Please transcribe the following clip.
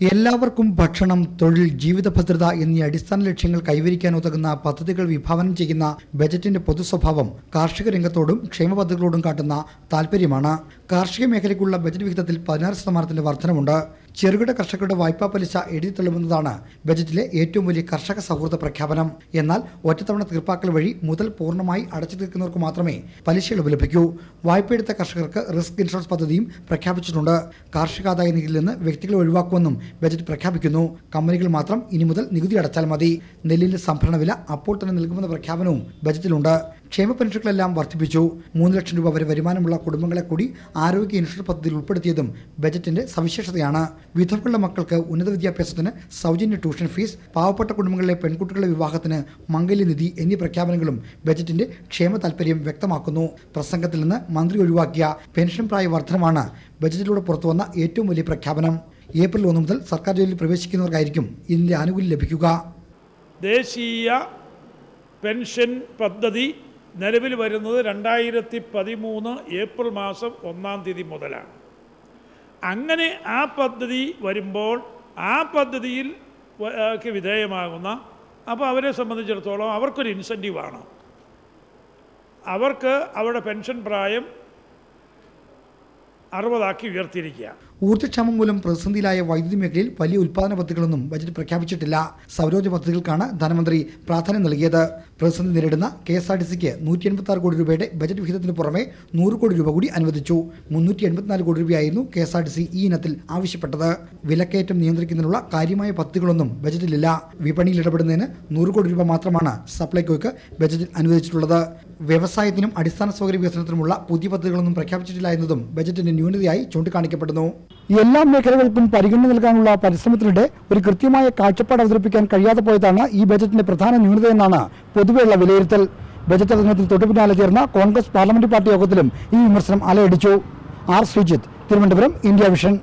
എല്ലാവർക്കും ഭക്ഷണം തൊഴിൽ ജീവിത ഭദ്രത എന്നീ അടിസ്ഥാന ലക്ഷ്യങ്ങൾ കൈവരിക്കാൻ ഉതകുന്ന പദ്ധതികൾ വിഭാവനം ചെയ്യുന്ന ബജറ്റിന്റെ പൊതുസ്വഭാവം കാർഷിക രംഗത്തോടും ക്ഷേമ പദ്ധതികളോടും കാട്ടുന്ന താൽപര്യമാണ്. കാർഷിക മേഖലയ്ക്കുള്ള ബജറ്റ് വിഹിതത്തിൽ പതിനാറ് ശതമാനത്തിന്റെ വർധനമുണ്ട് ചെറുകിട കർഷകരുടെ വായ്പാ പലിശ എഴുതിത്തള്ളുമെന്നതാണ് ബജറ്റിലെ ഏറ്റവും വലിയ കർഷക സൗഹൃദ പ്രഖ്യാപനം. എന്നാൽ ഒറ്റത്തവണ തീർപ്പാക്കൽ വഴി മുതൽ പൂർണമായി അടച്ചു തീർക്കുന്നവർക്ക് മാത്രമേ പലിശ ഇളവ് ലഭിക്കൂ. വായ്പയെടുത്ത കർഷകർക്ക് റിസ്ക് ഇൻഷുറൻസ് പദ്ധതിയും പ്രഖ്യാപിച്ചിട്ടുണ്ട്. കാർഷികാദായ നികുതിയിൽ നിന്ന് വ്യക്തികളെ ഒഴിവാക്കുമെന്നും ബജറ്റ് പ്രഖ്യാപിക്കുന്നു. കമ്പനികൾ മാത്രം ഇനി മുതൽ നികുതി അടച്ചാൽ മതി. നെല്ലിന്റെ സംഭരണ വില അപ്പോൾ തന്നെ നൽകുമെന്ന പ്രഖ്യാപനവും ബജറ്റിലുണ്ട്. ക്ഷേമ പെൻഷനുകളെല്ലാം വർദ്ധിപ്പിച്ചു. മൂന്ന് ലക്ഷം രൂപ വരെ വരുമാനമുള്ള കുടുംബങ്ങളെ കൂടി ആരോഗ്യ ഇൻഷുറൻസ് പദ്ധതിയിൽ ഉൾപ്പെടുത്തിയതും ബജറ്റിന്റെ സവിശേഷതയാണ്. വിധവകളുടെ മക്കൾക്ക് ഉന്നത വിദ്യാഭ്യാസത്തിന് സൗജന്യ ട്യൂഷൻ ഫീസ് പാവപ്പെട്ട കുടുംബങ്ങളിലെ പെൺകുട്ടികളുടെ വിവാഹത്തിന് മംഗല്യനിധി എന്നീ പ്രഖ്യാപനങ്ങളും ബജറ്റിന്റെ ക്ഷേമ താൽപര്യം വ്യക്തമാക്കുന്നു. പ്രസംഗത്തിൽ നിന്ന് മന്ത്രി ഒഴിവാക്കിയ പെൻഷൻ പ്രായ വർധനമാണ് ബജറ്റിലൂടെ പുറത്തുവന്ന ഏറ്റവും വലിയ പ്രഖ്യാപനം. ഏപ്രിൽ ഒന്ന് മുതൽ സർക്കാർ ജോലിയിൽ പ്രവേശിക്കുന്നവർക്കായിരിക്കും ഇതിന്റെ ആനുകൂല്യം ലഭിക്കുക. ദേശീയ പെൻഷൻ പദ്ധതി നിലവിൽ വരുന്നത് രണ്ടായിരത്തി പതിമൂന്ന് ഏപ്രിൽ മാസം ഒന്നാം തീയതി മുതലാണ്. അങ്ങനെ ആ പദ്ധതി വരുമ്പോൾ ആ പദ്ധതിയിൽ വിധേയമാകുന്ന അപ്പോൾ അവരെ സംബന്ധിച്ചിടത്തോളം അവർക്കൊരു ഇൻസെന്റീവാണ് അവർക്ക് അവരുടെ പെൻഷൻ പ്രായം അറുപതാക്കി ഉയർത്തിയിരിക്കുക. ഊർജക്ഷാമം മൂലം പ്രതിസന്ധിയിലായ വൈദ്യുതി മേഖലയിൽ വലിയ ഉൽപ്പാദന പദ്ധതികളൊന്നും ബജറ്റ് പ്രഖ്യാപിച്ചിട്ടില്ല. സൗരോർജ പദ്ധതികൾക്കാണ് ധനമന്ത്രി പ്രാധാന്യം നൽകിയത്. പ്രതിസന്ധി നേരിടുന്ന കെ എസ് ആർ ടി സിക്ക് നൂറ്റി എൺപത്തി ആറ് കോടി രൂപയുടെ ബജറ്റ് വിഹിതത്തിന് പുറമെ നൂറ് കോടി രൂപ കൂടി അനുവദിച്ചു. മുന്നൂറ്റി എൺപത്തിനാല് കോടി രൂപയായിരുന്നു K S R T C ഈ ഇനത്തിൽ ആവശ്യപ്പെട്ടത്. വിലക്കയറ്റം നിയന്ത്രിക്കുന്നതിനുള്ള കാര്യമായ പദ്ധതികളൊന്നും ബജറ്റിലില്ല. വിപണിയിൽ ഇടപെടുന്നതിന് നൂറ് കോടി രൂപ മാത്രമാണ് സപ്ലൈകോയ്ക്ക് ബജറ്റിൽ അനുവദിച്ചിട്ടുള്ളത്. വ്യവസായത്തിനും അടിസ്ഥാന സൗകര്യ വികസനത്തിനുമുള്ള പുതിയ പദ്ധതികളൊന്നും പ്രഖ്യാപിച്ചിട്ടില്ല എന്നതും ബജറ്റിന്റെ ന്യൂനതയായി ചൂണ്ടിക്കാണിക്കപ്പെടുന്നു. എല്ലാ മേഖലകൾക്കും പരിഗണന നൽകാനുള്ള പരിശ്രമത്തിനിടെ ഒരു കൃത്യമായ കാഴ്ചപ്പാട് അവതരിപ്പിക്കാൻ കഴിയാതെ പോയതാണ് ഈ ബജറ്റിന്റെ പ്രധാന ന്യൂനതയെന്നാണ് പൊതുവെയുള്ള വിലയിരുത്തൽ. ബജറ്റ് അവതരണത്തിന് തൊട്ടുപിന്നാലെ ചേർന്ന കോൺഗ്രസ് പാർലമെന്റ് പാർട്ടി യോഗത്തിലും ഈ വിമർശനം അലയടിച്ചു. R. Sreejith Thiruvananthapuram India vision.